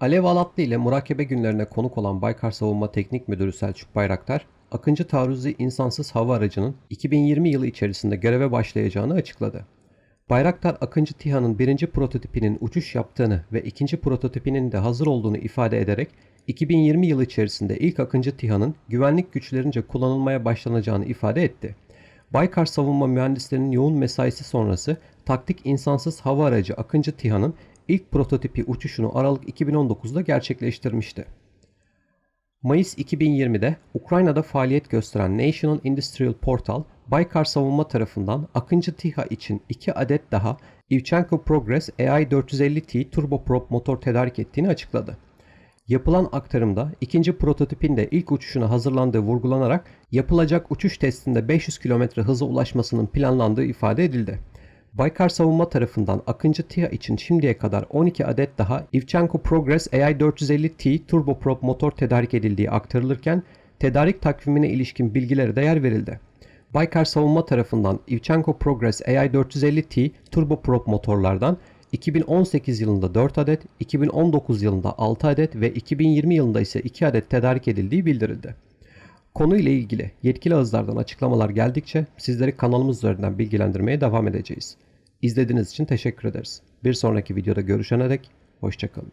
Alev Alatlı ile murakebe günlerine konuk olan Baykar Savunma Teknik Müdürü Selçuk Bayraktar, Akıncı Taarruzi insansız hava aracının 2020 yılı içerisinde göreve başlayacağını açıkladı. Bayraktar Akıncı TİHA'nın birinci prototipinin uçuş yaptığını ve ikinci prototipinin de hazır olduğunu ifade ederek 2020 yılı içerisinde ilk Akıncı TİHA'nın güvenlik güçlerince kullanılmaya başlanacağını ifade etti. Baykar savunma mühendislerinin yoğun mesaisi sonrası taktik insansız hava aracı Akıncı TİHA'nın ilk prototipi uçuşunu Aralık 2019'da gerçekleştirmişti. Mayıs 2020'de Ukrayna'da faaliyet gösteren National Industrial Portal, Baykar Savunma tarafından Akıncı TİHA için 2 adet daha Ivchenko Progress AI450T turboprop motor tedarik ettiğini açıkladı. Yapılan aktarımda ikinci prototipin de ilk uçuşuna hazırlandığı vurgulanarak yapılacak uçuş testinde 500 km hıza ulaşmasının planlandığı ifade edildi. Baykar Savunma tarafından Akıncı TİHA için şimdiye kadar 12 adet daha Ivchenko Progress AI450T turboprop motor tedarik edildiği aktarılırken tedarik takvimine ilişkin bilgilere de yer verildi. Baykar Savunma tarafından Ivchenko Progress AI450T turboprop motorlardan 2018 yılında 4 adet, 2019 yılında 6 adet ve 2020 yılında ise 2 adet tedarik edildiği bildirildi. Konuyla ilgili yetkili ağızlardan açıklamalar geldikçe sizleri kanalımız üzerinden bilgilendirmeye devam edeceğiz. İzlediğiniz için teşekkür ederiz. Bir sonraki videoda görüşene dek hoşçakalın.